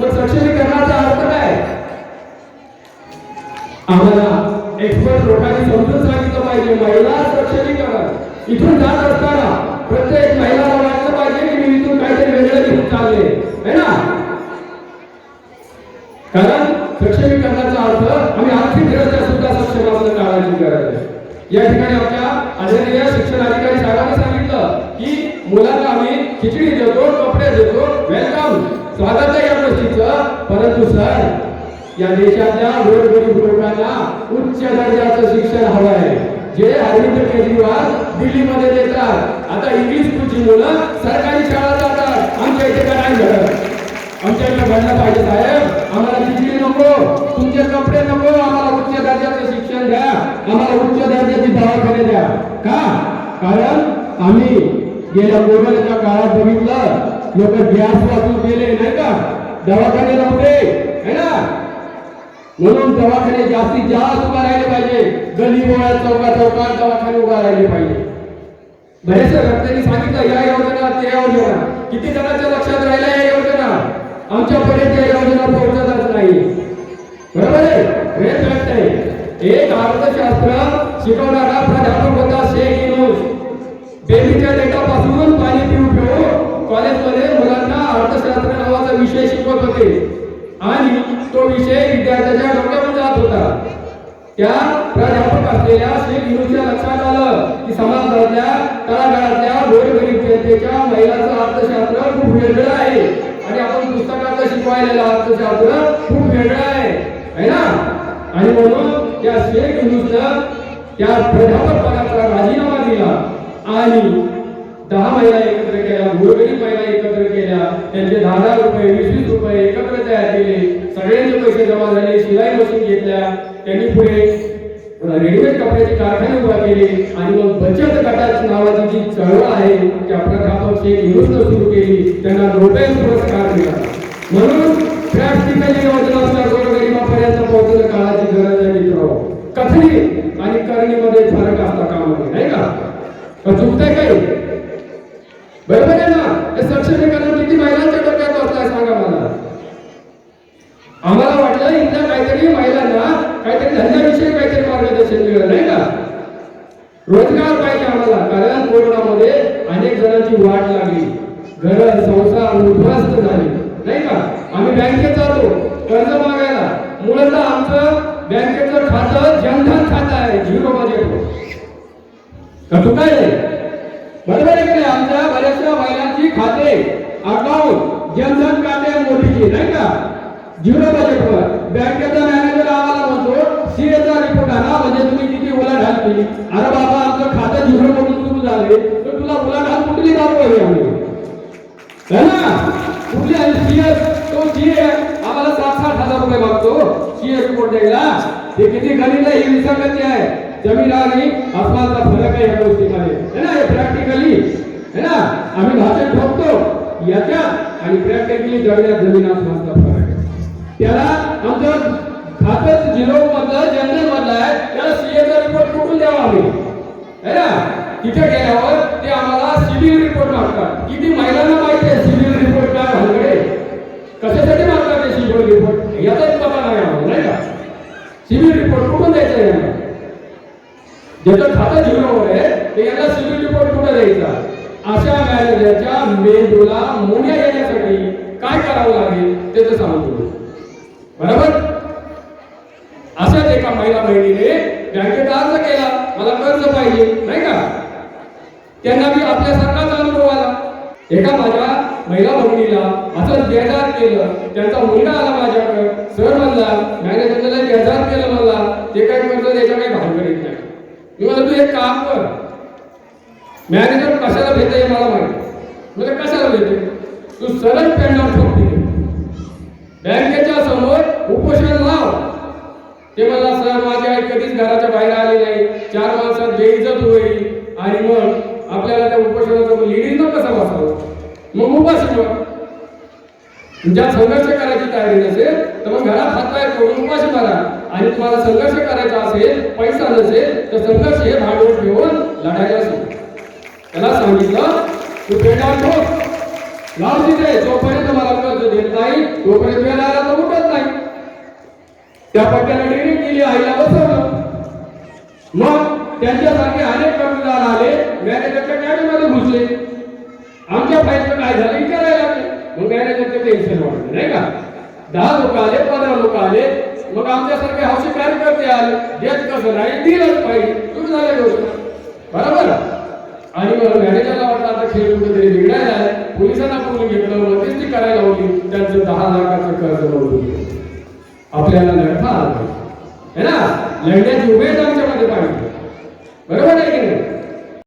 मग सक्षमीकरणाचा अर्थ काय? आम्हाला एक्सपर्ट लोकांनी समजून सांगितलं पाहिजे. महिला सक्षमीकरण इथून जात असताना प्रत्येक महिलाला वाटलं पाहिजे की मी इथून काहीतरी वेगळं घेऊन चालले. है ना? कारण सक्षमीकरणाचा अर्थ आम्ही आर्थिकदृष्ट्या सुद्धा सक्षम असणं काळाची गरज आहे. या ठिकाणी आपल्या आदरणीय शिक्षण अधिकारी साहेबांनी सांगितलं की मुलांना आम्ही खिचडी देतो कपडे देतो वेलकम. स्वागत आहे या गोष्टीचं. परंतु सर या देशातल्या गोरगरीब लोकांना उच्च दर्जाचं शिक्षण हवं आहे. जे अरविंद केजरीवाल दिल्लीमध्ये देतात. आता इंग्लिश स्कूलची मुलं सरकारी शाळा जातात. आमच्या इथे काय नाही घडत आमच्या इथे घडलं पाहिजे साहेब. आम्हाला खिचडी नको. तुमचे कपडे नको. आम्हाला उच्च दर्जाचं शिक्षण द्या. आम्हाला उच्च दर्जाची दवाखाने द्या. का? कारण आम्ही गेल्या कोरोनाच्या काळात बघितलं लोक गॅस वाचून गेले नाही का? दवाखाने नव्हते है ना? म्हणून दवाखाने जास्तीत जास्त उभा राहिले पाहिजे. गली बोळ्या चौका चौकात दवाखाने उभा राहिले पाहिजे. बरेच व्यक्तींनी सांगितलं या योजना त्या योजना. किती जणांच्या लक्षात राहिल्या या योजना? आमच्यापर्यंत या योजना पोहोचतच नाही. बरोबर आहे? आहे एक अर्थशास्त्र शिकवणारा प्राध्यापक बेबीच्या डेटापासून पाणी पिऊ पिऊ कॉलेजमध्ये मुलांना अर्थशास्त्र नावाचा विषय शिकवत होते. आणि तो विषय विद्यार्थ्याच्या डोक्यावर जात होता. त्या प्राध्यापक असलेल्या श्री गुरुच्या लक्षात आलं की समाजातल्या तळागाळातल्या गोरगरीब जनतेच्या महिलांचं अर्थशास्त्र खूप वेगळं आहे. आणि आपण पुस्तकातलं शिकवायलेलं अर्थशास्त्र खूप वेगळं आहे. है ना? आणि म्हणून त्या शेख युनुसनं त्या प्राध्यापक पदाचा राजीनामा दिला. आणि दहा महिला एकत्र केल्या गोरगरीब महिला एकत्र केल्या त्यांचे दहा दहा रुपये वीस वीस रुपये एकत्र तयार केले. सगळ्यांचे पैसे जमा झाले शिलाई मशीन घेतल्या. त्यांनी पुढे रेडीमेड कपड्याचे कारखाने उभा केले आणि मग बचत गटाची नावाची जी चळवळ आहे त्या प्राध्यापक एक योजना सुरू केली. त्यांना नोबेल पुरस्कार दिला म्हणून प्रॅक्टिकली योजना गोरगरिबापर्यंत पोहोचणं काळाची गरज आहे मित्र कथनी आणि करणीमध्ये फरक असता कामा नये नाही का का चुकतंय काही बरोबर आहे ना हे सक्षमीकरण किती महिलांच्या डोक्यात बसलाय सांगा मला आम्हाला वाटलं इथल्या काहीतरी महिलांना काहीतरी धंद्याविषयी काहीतरी मार्गदर्शन मिळेल नाही का रोजगार पाहिजे आम्हाला कारण कोरोनामध्ये अनेक जणांची वाट लागली. घर संसार उद्ध्वस्त झाले. नाही का? आम्ही बँकेत जातो कर्ज मागायला. मुळात आमचं बँकेचं खातं जनधन खातं आहे झिरो बजेट. काय बरोबर आहे की आमच्या बऱ्याचशा महिलांची खाते अकाउंट जनधन खाते आहे नाही का? झिरो बजेटवर. बँकेचा मॅनेजर आम्हाला म्हणतो सीएचा रिपोर्ट आला म्हणजे तुम्ही किती उलाढाल केली अरे बाबा आमचं खातं झिरो मधून सुरू झाले तर तुला उलाढाल कुठली दाखवावी आम्ही. है ना? कुठली सीए तो सीए आम्हाला सात सात हजार रुपये मागतो. सीए रिपोर्ट द्यायला. ते किती गरीब आहे ही विसंगती आहे. जमीन आणि आसमानचा फरक आहे या गोष्टीमध्ये. है ना? हे प्रॅक्टिकली है ना? आम्ही भाषण ठोकतो. याच्यात आणि प्रॅक्टिकली जगण्यात जमीन आसमानचा फरक आहे. त्याला आमचं खातं झिरो मधलं जनरल मधलं आहे. त्याला सीएचा रिपोर्ट कुठून द्यावा आम्ही? है ना? तिथे गेल्यावर ते आम्हाला सिव्हिल रिपोर्ट मागतात. किती महिलांना माहिती आहे सिव्हिल रिपोर्ट काय भानगडे कशासाठी मागतात ते सिव्हिल रिपोर्ट? याचाच पता नाही आम्हाला नाही का? सिव्हिल रिपोर्ट कुठून द्यायचा यांना? ज्याचं खातं झिरोवर आहे ते यांना सिव्हिल रिपोर्ट कुठं द्यायचा? अशा मॅनेजरच्या मेंदूला मोठ्या येण्यासाठी काय करावं लागेल त्याचं सांगतो. बरोबर? अशाच एका महिला बहिणीने बँकेत अर्ज केला मला कर्ज पाहिजे नाही का? त्यांना मी आपल्यासारखाच अनुभव आला. एका माझ्या महिला भगिनीला असं बेजार केलं. त्यांचा मुलगा आला माझ्याकडे. सर म्हणला मॅनेजरला बेजार केलं मला ते काय कर्ज त्याच्या काही भानगड येत नाही. मी म्हणलं तू एक काम कर. मॅनेजर कशाला भेटते मला माहिती म्हणजे कशाला भेटते तू सरळ पेंडॉर ठोक बँकेच्या समोर उपोषण लाव. ते मला सर माझी आई कधीच घराच्या बाहेर आली नाही. चार माणसात बेइज्जत होईल. आणि मग आपल्याला त्या उपोषणाचं लिडिंग न कसं मग उपाशी ज्या संघर्ष करायची तयारी नसेल तर मग घरात हातपाय करून उपाशी मारा आणि तुम्हाला संघर्ष करायचा असेल पैसा नसेल तर संघर्ष हे भांडवल ठेवून लढायला शिक. त्याला सांगितलं तू पेंडावर ठोक लाव तिथे जोपर्यंत मला कर्ज देत नाही तोपर्यंत वेळ आला तर उठत नाही. त्या पट्ट्याला डिग्री केली आईला बसवलं. मग त्यांच्यासारखे अनेक आले मॅनेजरच्या गाडीमध्ये घुसले। आमच्या फाईलचं काय झालं विचारायला मग मॅनेजरचं टेन्शन वाढलं नाही का दहा लोक आले पंधरा लोक आले मग आमच्यासारखे हौशी कार्यकर्ते आले देत कसं नाही दिलंच पाहिजे सुरू झाल्या बरोबर? आणि मग मॅनेजरला वाटलं आता खेळ कुठेतरी बिघडायला आहे पोलिसांना बोलून घेतलं मध्यस्थी करायला होती त्यांचं दहा लाखाचं कर्ज नव्हतं आपल्याला